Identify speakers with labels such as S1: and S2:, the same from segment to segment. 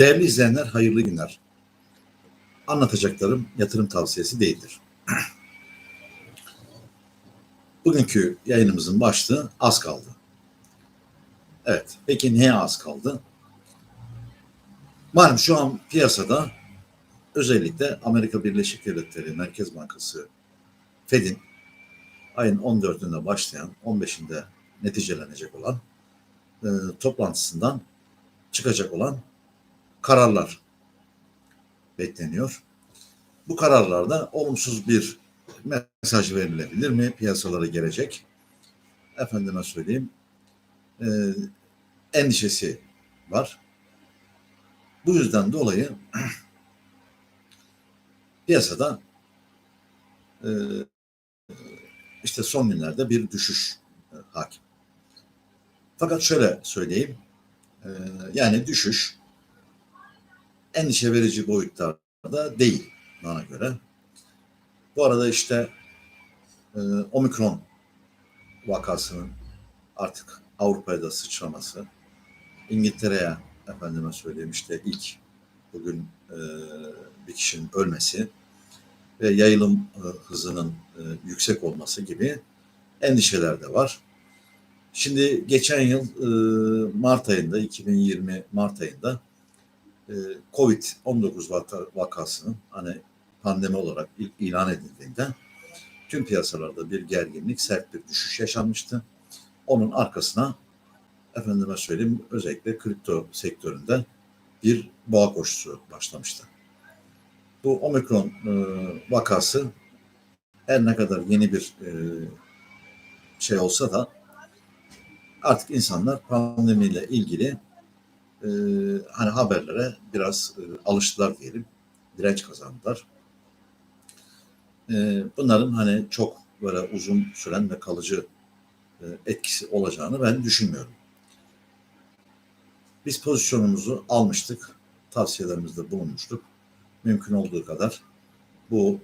S1: Değerli izleyenler hayırlı günler. Anlatacaklarım yatırım tavsiyesi değildir. Bugünkü yayınımızın başlığı az kaldı. Evet, peki neye az kaldı? Malum şu an piyasada özellikle Amerika Birleşik Devletleri Merkez Bankası Fed'in ayın 14'ünde başlayan 15'inde neticelenecek olan e, toplantısından çıkacak olan kararlar bekleniyor. Bu kararlarda olumsuz bir mesaj verilebilir mi? Piyasalara gelecek. Efendime söyleyeyim. E, endişesi var. Bu yüzden dolayı piyasada e, işte son günlerde bir düşüş e, hakim. Fakat şöyle söyleyeyim. E, yani düşüş endişe verici boyutlarda değil bana göre. Bu arada işte e, omikron vakasının artık Avrupa'ya da sıçraması, İngiltere'ye efendime söyleyeyim işte ilk bugün e, bir kişinin ölmesi ve yayılım e, hızının e, yüksek olması gibi endişeler de var. Şimdi geçen yıl e, Mart ayında 2020 Mart ayında Covid-19 vaka, vakasının hani pandemi olarak ilk ilan edildiğinde tüm piyasalarda bir gerginlik, sert bir düşüş yaşanmıştı. Onun arkasına efendime söyleyeyim özellikle kripto sektöründe bir boğa koşusu başlamıştı. Bu omikron e, vakası her ne kadar yeni bir e, şey olsa da artık insanlar pandemiyle ilgili e, hani haberlere biraz e, alıştılar diyelim. Direnç kazandılar. E, bunların hani çok böyle uzun süren ve kalıcı e, etkisi olacağını ben düşünmüyorum. Biz pozisyonumuzu almıştık. Tavsiyelerimizde bulunmuştuk. Mümkün olduğu kadar bu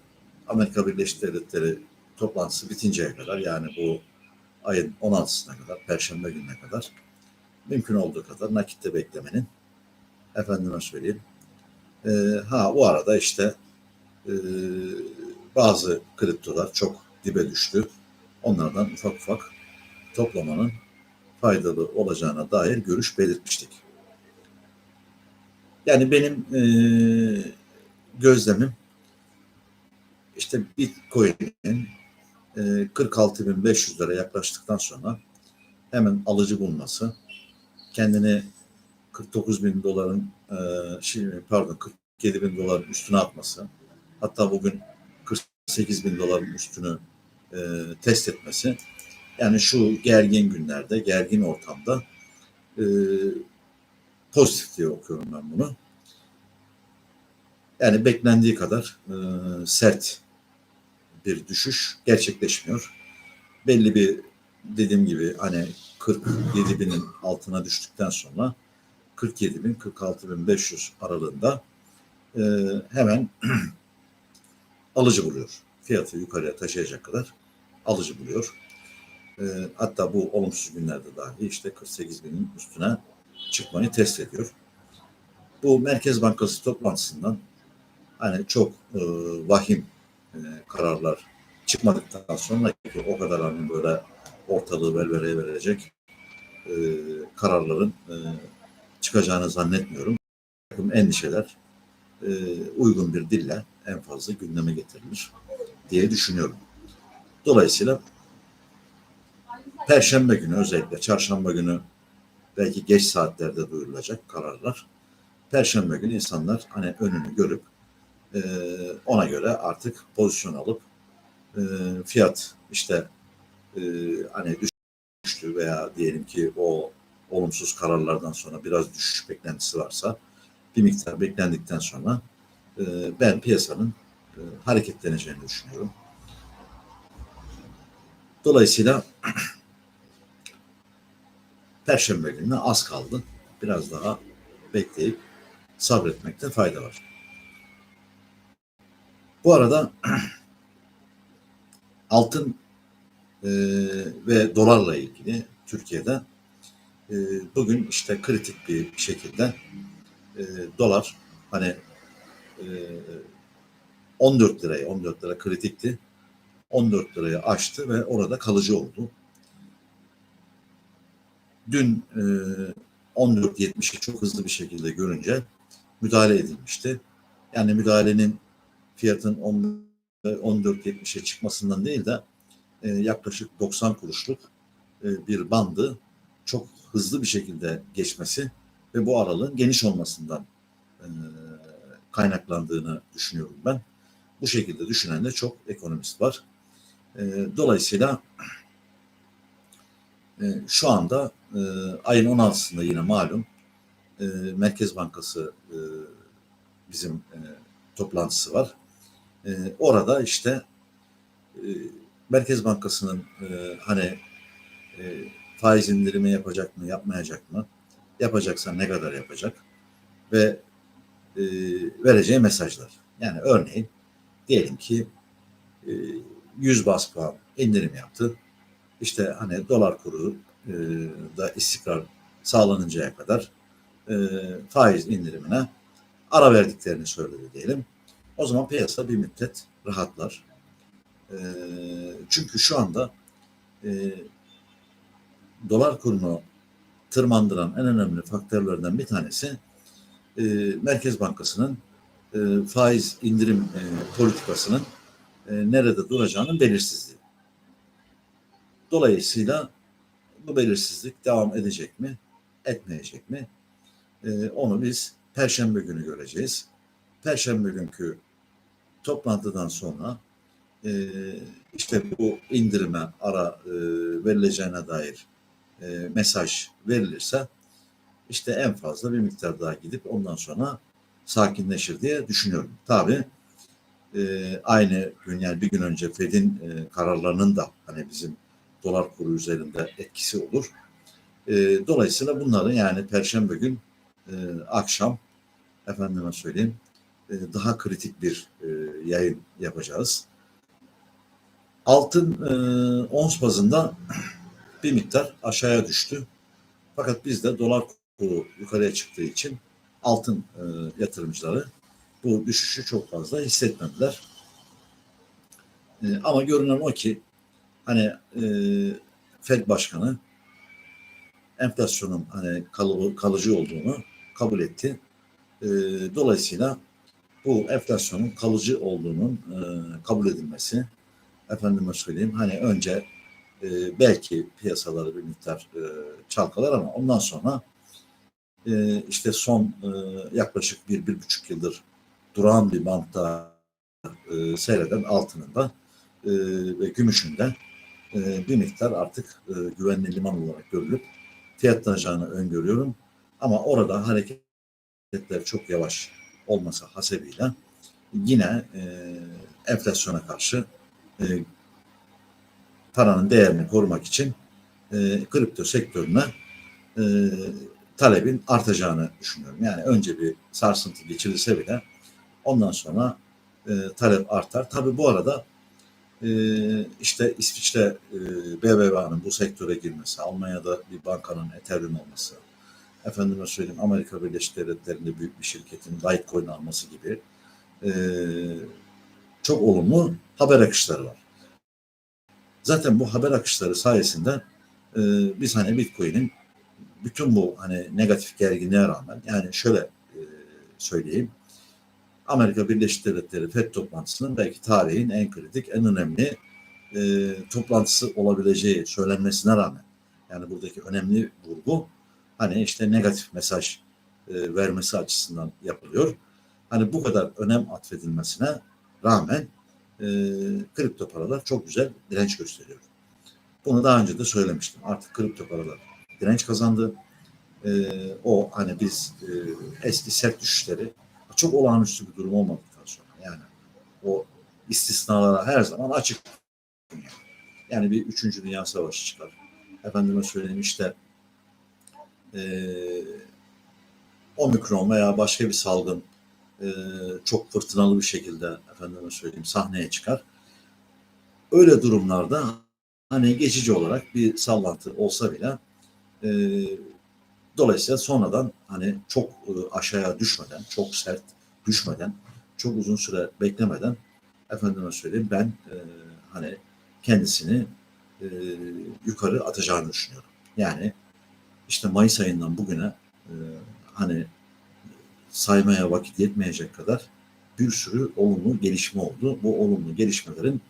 S1: Amerika Birleşik Devletleri toplantısı bitinceye kadar yani bu ayın 16'sına kadar, Perşembe gününe kadar mümkün olduğu kadar nakitte beklemenin efendime söyleyeyim. E, ha bu arada işte e, bazı kriptolar çok dibe düştü. Onlardan ufak ufak toplamanın faydalı olacağına dair görüş belirtmiştik. Yani benim e, gözlemim işte Bitcoin'in e, 46.500 lira yaklaştıktan sonra hemen alıcı bulması, kendini 49 bin doların e, şey, pardon 47 bin doların üstüne atması, hatta bugün 48 bin doların üstünü e, test etmesi, yani şu gergin günlerde, gergin ortamda e, pozitif diye okuyorum ben bunu. Yani beklendiği kadar e, sert bir düşüş gerçekleşmiyor. Belli bir dediğim gibi hani 47 binin altına düştükten sonra 47 bin 46 bin 500 aralığında e, hemen alıcı buluyor. Fiyatı yukarıya taşıyacak kadar alıcı buluyor. E, hatta bu olumsuz günlerde dahi işte 48 binin üstüne çıkmayı test ediyor. Bu Merkez Bankası toplantısından hani çok e, vahim e, kararlar çıkmadıktan sonra ki o kadar hani böyle ortalığı velvereye verecek e, kararların e, çıkacağını zannetmiyorum. Takım endişeler e, uygun bir dille en fazla gündeme getirilir diye düşünüyorum. Dolayısıyla Perşembe günü özellikle çarşamba günü belki geç saatlerde duyurulacak kararlar. Perşembe günü insanlar hani önünü görüp e, ona göre artık pozisyon alıp e, fiyat işte e, hani düştü veya diyelim ki o olumsuz kararlardan sonra biraz düşüş beklentisi varsa bir miktar beklendikten sonra e, ben piyasanın e, hareketleneceğini düşünüyorum. Dolayısıyla Perşembe gününe az kaldı. Biraz daha bekleyip sabretmekte fayda var. Bu arada altın e, ve dolarla ilgili Türkiye'de e, bugün işte kritik bir şekilde e, dolar hani e, 14 liraya 14 lira kritikti. 14 liraya aştı ve orada kalıcı oldu. Dün e, 14.70'i çok hızlı bir şekilde görünce müdahale edilmişti. Yani müdahalenin fiyatın 10 14.70'e çıkmasından değil de e, yaklaşık 90 kuruşluk e, bir bandı çok hızlı bir şekilde geçmesi ve bu aralığın geniş olmasından e, kaynaklandığını düşünüyorum ben. Bu şekilde düşünen de çok ekonomist var. E, dolayısıyla şu anda e, ayın 16'sında yine malum Merkez Bankası bizim toplantısı var. Orada işte Merkez Bankası'nın e, hani e, faiz indirimi yapacak mı, yapmayacak mı? Yapacaksa ne kadar yapacak? Ve e, vereceği mesajlar. Yani örneğin diyelim ki e, 100 bas puan indirim yaptı. İşte hani dolar kuru e, da istikrar sağlanıncaya kadar e, faiz indirimine ara verdiklerini söyledi diyelim. O zaman piyasa bir müddet rahatlar. E, çünkü şu anda e, dolar kurunu tırmandıran en önemli faktörlerden bir tanesi e, Merkez Bankası'nın e, faiz indirim e, politikasının e, nerede duracağının belirsizliği. Dolayısıyla bu belirsizlik devam edecek mi, etmeyecek mi? E, onu biz Perşembe günü göreceğiz. Perşembe günkü toplantıdan sonra e, işte bu indirime ara e, verileceğine dair e, mesaj verilirse işte en fazla bir miktar daha gidip ondan sonra sakinleşir diye düşünüyorum. Tabii e, aynı gün yani bir gün önce Fed'in e, kararlarının da hani bizim dolar kuru üzerinde etkisi olur. E, dolayısıyla bunları yani Perşembe gün e, akşam efendime söyleyeyim e, daha kritik bir e, yayın yapacağız. Altın e, ons bazında bir miktar aşağıya düştü. Fakat bizde dolar kuru yukarıya çıktığı için altın e, yatırımcıları bu düşüşü çok fazla hissetmediler. E, ama görünen o ki hani e, Fed Başkanı enflasyonun hani kalı, kalıcı olduğunu kabul etti. E, dolayısıyla bu enflasyonun kalıcı olduğunun e, kabul edilmesi efendime söyleyeyim hani önce e, belki piyasaları bir miktar e, çalkalar ama ondan sonra e, işte son e, yaklaşık bir, bir buçuk yıldır duran bir bantta e, seyreden altının da e, ve gümüşün de e, bir miktar artık e, güvenli liman olarak görülüp fiyatlanacağını öngörüyorum. Ama orada hareketler çok yavaş olmasa hasebiyle yine e, enflasyona karşı e, paranın değerini korumak için e, kripto sektörüne e, talebin artacağını düşünüyorum. Yani önce bir sarsıntı geçirilse bile ondan sonra e, talep artar. Tabi bu arada e, işte İsviçre e, BBVA'nın bu sektöre girmesi, Almanya'da bir bankanın Ethereum olması, efendime söyleyeyim Amerika Birleşik Devletleri'nde büyük bir şirketin Litecoin alması gibi e, çok olumlu haber akışları var. Zaten bu haber akışları sayesinde e, biz hani Bitcoin'in bütün bu hani negatif gerginliğe rağmen yani şöyle e, söyleyeyim. Amerika Birleşik Devletleri FED toplantısının belki tarihin en kritik, en önemli e, toplantısı olabileceği söylenmesine rağmen yani buradaki önemli vurgu hani işte negatif mesaj e, vermesi açısından yapılıyor. Hani bu kadar önem atfedilmesine rağmen e, kripto paralar çok güzel direnç gösteriyor. Bunu daha önce de söylemiştim. Artık kripto paralar direnç kazandı. E, o hani biz e, eski sert düşüşleri çok olağanüstü bir durum olmadıktan sonra yani o istisnalara her zaman açık. Yani bir üçüncü dünya savaşı çıkar. Efendime söyleyeyim işte e, omikron veya başka bir salgın e, çok fırtınalı bir şekilde efendime söyleyeyim sahneye çıkar. Öyle durumlarda hani geçici olarak bir sallantı olsa bile e, Dolayısıyla sonradan hani çok e, aşağıya düşmeden, çok sert düşmeden, çok uzun süre beklemeden efendime söyleyeyim ben e, hani kendisini e, yukarı atacağını düşünüyorum. Yani işte Mayıs ayından bugüne e, hani saymaya vakit yetmeyecek kadar bir sürü olumlu gelişme oldu. Bu olumlu gelişmelerin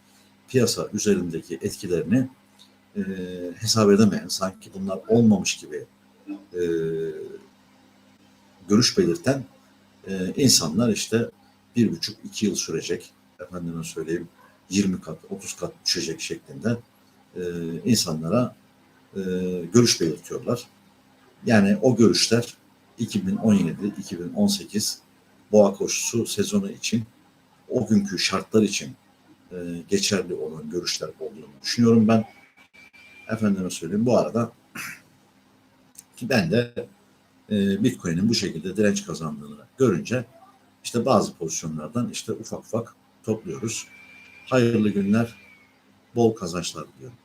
S1: piyasa üzerindeki etkilerini e, hesap edemeyen, sanki bunlar olmamış gibi e, görüş belirten e, insanlar işte bir buçuk iki yıl sürecek, efendime söyleyeyim 20 kat, 30 kat düşecek şeklinde e, insanlara e, görüş belirtiyorlar. Yani o görüşler 2017-2018 boğa koşusu sezonu için o günkü şartlar için e, geçerli olan görüşler olduğunu düşünüyorum ben. Efendime söyleyeyim bu arada ki ben de e, Bitcoin'in bu şekilde direnç kazandığını görünce işte bazı pozisyonlardan işte ufak ufak topluyoruz. Hayırlı günler, bol kazançlar diliyorum.